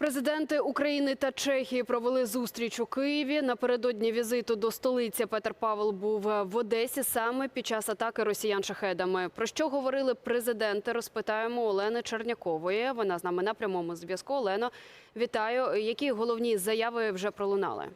Президенти України та Чехії провели зустріч у Києві. Напередодні візиту до столиці Петр Павел був в Одесі саме під час атаки росіян шахедами. Про що говорили президенти? Розпитаємо Олени Чернякової. Вона з нами на прямому зв'язку. Олено, вітаю. Які головні заяви вже пролунали?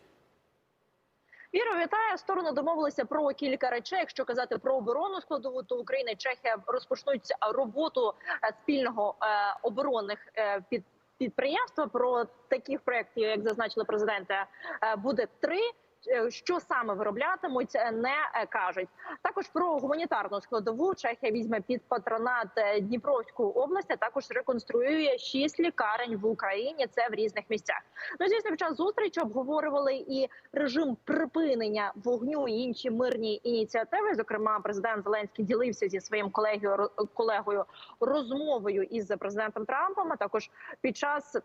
Віро, вітаю. Сторони домовилися про кілька речей. Якщо казати про оборонну складову, то Україна і Чехія розпочнуть роботу е, спільного е, оборонних е, під. Підприємства про таких проєктів, як зазначили президенти, е, буде три. Е, Що саме вироблятимуть, е, не е, кажуть. Також про гуманітарну складову Чехія візьме під патронат Дніпровську область. а Також реконструює шість лікарень в Україні. Це в різних місцях. Ну звісно, під час зустрічі обговорювали і режим припинення вогню і інші мирні ініціативи. Зокрема, президент Зеленський ділився зі своїм колегою колегою розмовою із президентом Трампом. А також під час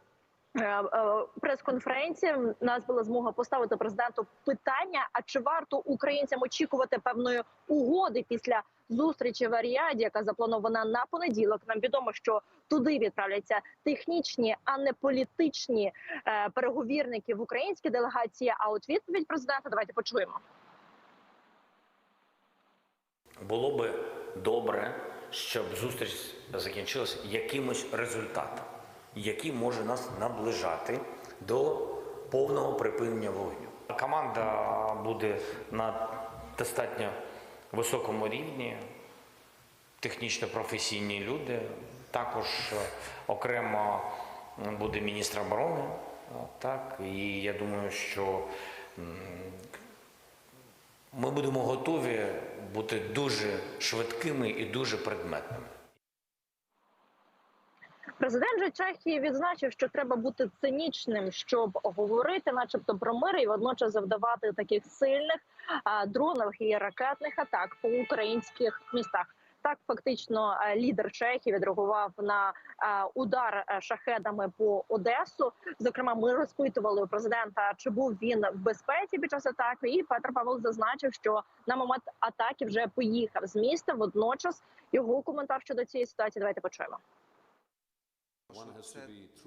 прес-конференції в нас була змога поставити президенту питання: а чи варто українцям очікувати певної угоди після зустрічі в Аріаді, яка запланована на понеділок? Нам відомо, що туди відправляться технічні, а не політичні е, переговірники в українській делегації. А от відповідь президента давайте почуємо. Було би добре, щоб зустріч закінчилася якимось результатом, який може нас наближати до повного припинення вогню. Команда буде на достатньо високому рівні, технічно професійні люди. Також е, окремо буде міністр оборони. Так, і я думаю, що ми будемо готові бути дуже швидкими і дуже предметними. Президент же Чехії відзначив, що треба бути цинічним, щоб говорити, начебто, про мир і водночас завдавати таких сильних дронових і ракетних атак по українських містах. Так, фактично, лідер Чехії відреагував на удар е, шахедами по Одесу. Зокрема, ми розпитували у президента, чи був він в безпеці під час атаки. І Петр Павел зазначив, що на момент атаки вже поїхав з міста. Водночас його коментар щодо цієї ситуації. Давайте почуємо.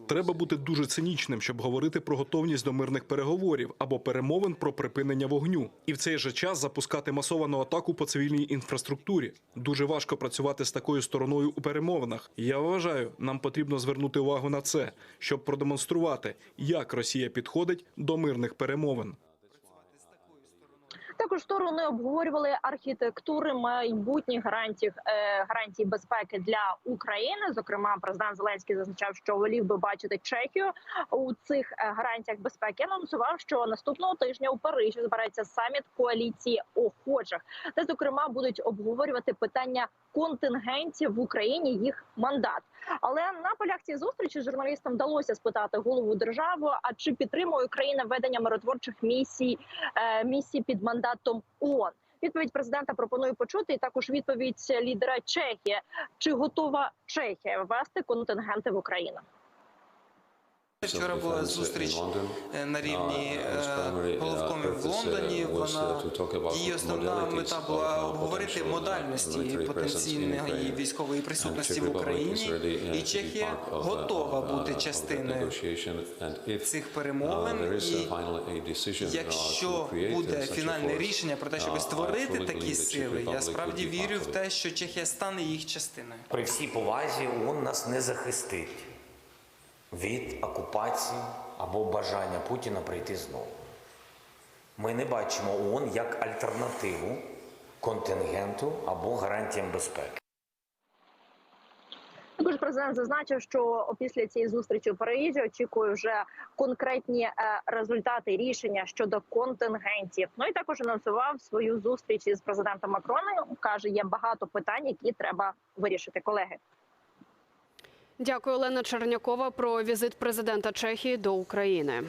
Треба бути дуже цинічним, щоб говорити про готовність до мирних переговорів або перемовин про припинення вогню, і в цей же час запускати масовану атаку по цивільній інфраструктурі. Дуже важко працювати з такою стороною у перемовинах. Я вважаю, нам потрібно звернути увагу на це, щоб продемонструвати, як Росія підходить до мирних перемовин. Також сторони обговорювали архітектури майбутніх гарантій е, гарантій безпеки для України. Зокрема, президент Зеленський зазначав, що волів би бачити Чехію у цих е, гарантіях безпеки. Анонсував, що наступного тижня у Парижі збирається саміт коаліції охочих, де зокрема будуть обговорювати питання контингентів в Україні їх мандат. Але на полях цієї зустрічі журналістам вдалося спитати голову держави: а чи підтримує Україна ведення миротворчих місій е, місій під мандатом ООН? Відповідь президента пропоную почути і також відповідь лідера Чехії. Чи готова Чехія ввести контингенти в Україну? Вчора була зустріч е, на рівні е, головкомів в Лондоні. Вона її основна мета була обговорити модальності потенційної військової присутності в Україні, і Чехія готова бути частиною цих перемовин. І якщо буде фінальне рішення про те, щоб створити такі сили, я справді вірю в те, що Чехія стане їх частиною. При всій повазі ООН нас не захистить від окупації або бажання Путіна прийти знову. Ми не бачимо ООН як альтернативу контингенту або гарантіям безпеки. Також президент зазначив, що після цієї зустрічі у Парижі очікує вже конкретні е, результати рішення щодо контингентів. Ну і також анонсував свою зустріч із президентом Макроном. каже, є багато питань, які треба вирішити. Колеги. Дякую, Олена Чернякова, про візит президента Чехії до України.